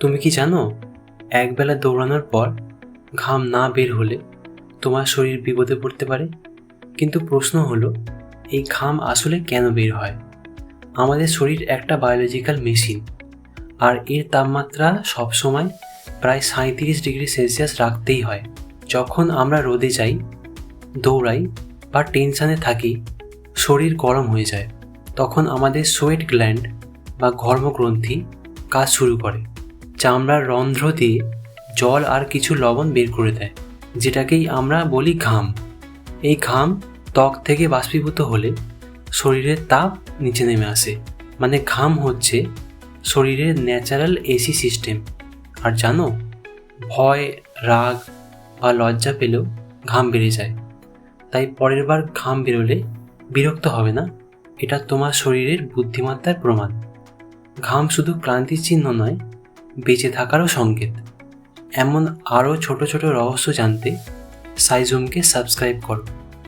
তুমি কি জানো, একবেলা দৌড়ানোর পর ঘাম না বের হলে তোমার শরীর বিপদে পড়তে পারে? কিন্তু প্রশ্ন হলো, এই ঘাম আসলে কেন বের হয়? আমাদের শরীর একটা বায়োলজিক্যাল মেশিন আর এর তাপমাত্রা সবসময় প্রায় সাঁত্রিশ ডিগ্রি সেলসিয়াস রাখতেই হয়। যখন আমরা রোদে যাই, দৌড়াই বা টেনশানে থাকি, শরীর গরম হয়ে যায়। তখন আমাদের সোয়েট গ্ল্যান্ড বা ঘর্মগ্রন্থি কাজ শুরু করে। চামড়ার রন্ধ্র দিয়ে জল আর কিছু লবণ বের করে দেয়, যেটাকেই আমরা বলি ঘাম। এই ঘাম ত্বক থেকে বাষ্পীভূত হলে শরীরের তাপ নিচে নেমে আসে। মানে ঘাম হচ্ছে শরীরের ন্যাচারাল এসি সিস্টেম আর জানো, ভয়, রাগ বা লজ্জা পেলেও ঘাম বেড়ে যায়। তাই পরের বার ঘাম বেরোলে বিরক্ত হবে না, এটা তোমার শরীরের বুদ্ধিমত্তার প্রমাণ। ঘাম শুধু ক্লান্তির চিহ্ন নয় বেঁচে থাকারও সংকেত। এমন আরও ছোট ছোট রহস্য জানতে সাইজুমকে সাবস্ক্রাইব করো।